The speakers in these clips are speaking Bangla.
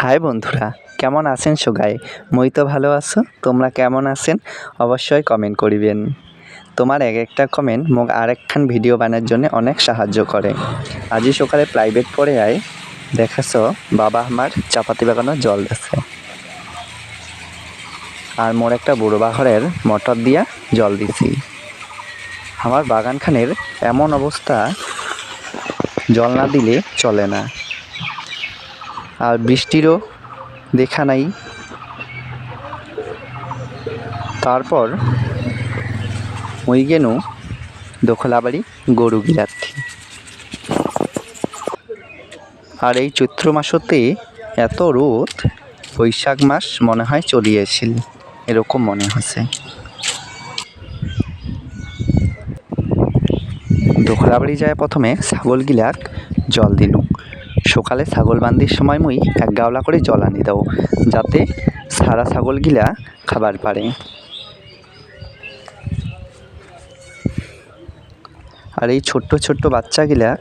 হাই বন্ধুরা, কেমন আছেন সবাই? মই তো ভালো আছো, তোমরা কেমন আছেন? অবশ্যই কমেন্ট করিবেন। তোমার এক একটা কমেন্ট মোক আর একখান ভিডিও বানার জন্য অনেক সাহায্য করে। আজি সকালে প্রাইভেট পড়ে আয় দেখাছ, বাবা আমার চাপাতি বাগানো জল দিচ্ছে আর মোর একটা বুড়ো বাঘরের মোটর দিয়া জল দিছি। আমার বাগানখানের এমন অবস্থা, জল না দিলে চলে না। আর বৃষ্টিরও দেখা নাই। তারপর ওই গেনু দোখলাবাড়ি গরু গিলাচ্ছি আর এই চৈত্র মাসতে এত রোদ, বৈশাখ মাস মনে হয় চলিয়েছিল এরকম মনে হচ্ছে। দোখলাবাড়ি যায় প্রথমে ছাগল গিলাক জল দিলু সকালে ছাগল বান্ধির সময় মুই এক গাওলা করে জল আনি দাও, যাতে সারা ছাগলগিলা খাবার পারে। আর এই ছোট্ট ছোট্ট বাচ্চাগিলাক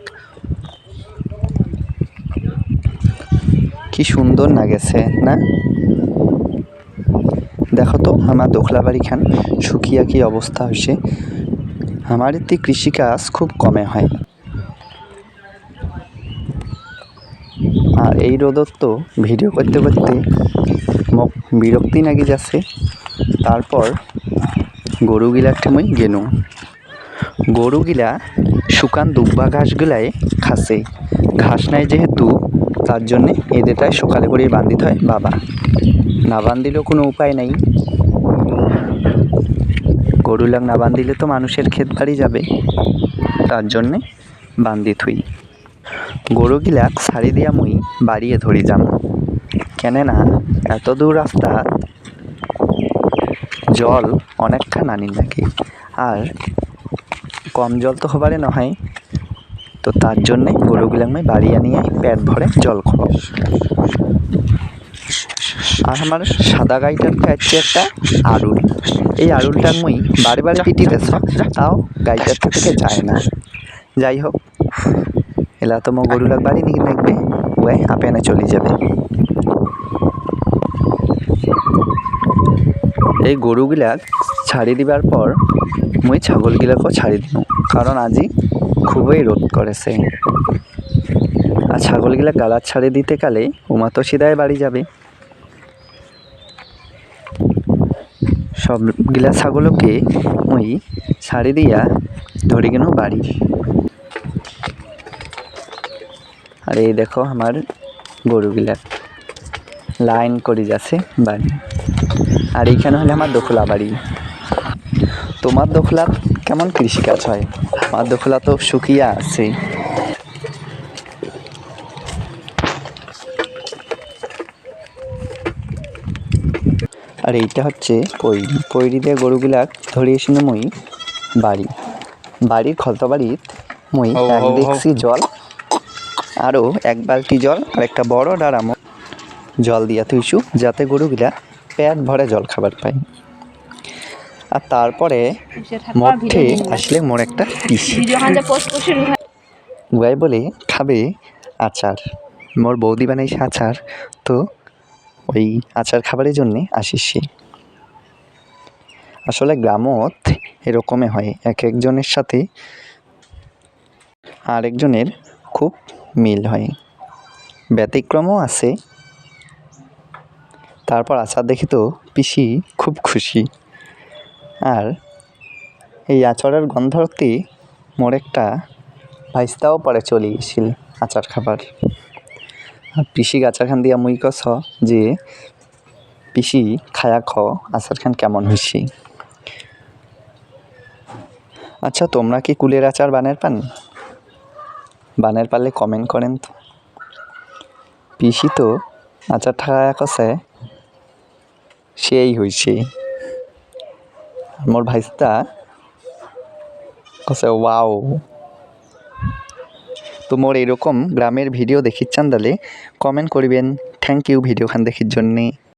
কি সুন্দর লাগেছে না? দেখো তো, আমার দোখলা বাড়িখান শুকিয়া কি অবস্থা হয়েছে আমার এতে কৃষিকাজ খুব কমে হয়। আর এই রোদত তো ভিডিও করতে করতে মোক বিরক্তি নাগি যাচ্ছে। তারপর গরুগিলার ঠেমই গেনু। গরুগিলা শুকান দুব্বা ঘাসগুলাই খাসে ঘাস নাই যেহেতু, তার জন্যে এদেরটাই সকালে করেই বান্ধিতে হয় বাবা। না বান্ধিলেও কোনো উপায় নাই। গরুলাক না বান্ধিলে তো মানুষের ক্ষেত বাড়ি যাবে। তার জন্যে বান্ধি থুই গরুগিলাক ছাড়ি দিয়া মুই বাড়িয়ে ধরি যাম। কেনে না এত দূর রাস্তা, জল অনেকখান আনি নাকি? আর কম জল তো হবারে নহয়। তো তার জন্যে গরুগুলাক মুই বাড়ি আনিয়ে পেট ভরে জল খাওয়াও আর আমার সাদা গাইটার খাইছে একটা আড়ুল। এই আড়ুলটা মুই বারে বারে পিটিতেছ, তাও গাইটার থেকে যায় না। যাই হোক এলা তো মো গরুলাক বাড়ি নিয়ে দেখবে ওয়ে আপেনে চলে যাবে। এই গরুগুলাক ছাড়ি দিবার পর মুই ছাগলগুলাকেও ছাড়ি দিন, কারণ আজি খুবই রোদ করেছে। আর ছাগলগুলা গালার ছাড়ি দিতে কালে উমা তো সিধায় বাড়ি যাবে। সবগুলা ছাগলকে মুই ছাড়ি দিয়া ধরে গেল বাড়ি। আর এই দেখো আমার গরুগুলা। লাইন করে যাচ্ছে বাড়ি। আর এইখানে হলে আমার দোখলা বাড়ি। তোমার দোখলা কেমন কৃষিকাজ হয়? আমার দোখলা তো শুকিয়া আছে। আর এইটা হচ্ছে পৈরি। পৈরি দিয়ে গরুগুলাক ধরিয়ে এসে মই বাড়ি। বাড়ির খলতা বাড়িত মই এক দেখছি জল আরও এক বালতি জল আর একটা বড় ডারামো জল দিয়া থুইছু, যাতে গরুগুলা পেট ভরে জল খাবার পায়। আর তারপরে মঠে আসলে মোর একটা পিসি। বলে খাবে আচার। মোর বৌদি বানাইছে আচার, তো ওই আচার খাবারের জন্যে আসিস সে। আসলে গ্রামত এরকমই হয়, এক একজনের সাথে আরেকজনের খুব মিল হয়। ব্যতিক্রমও আছে। তারপর আচার দেখি তো পিসি খুব খুশি। আর এই আচারের গন্ধরতে মোর একটা ভাইস্তাও পরে চলে গেছিল আচার খাবার। আর পিসি আচার খান দিয়া মুই কছ যে পিসি খায়া খ আচার খান কেমন হয়েছি আচ্ছা তোমরা কি কুলের আচার বানের পান? বানের পারলে কমেন্ট করেন তো। পিসি তো আচার ঠাকা কছে সেই হয়েছে। মোর ভাইস্তা কছে ওয়াও। তো মোর এরকম গ্রামের ভিডিও দেখিচ্ছান দালে কমেন্ট করিবেন। থ্যাংক ইউ ভিডিওখান দেখির জন্যে।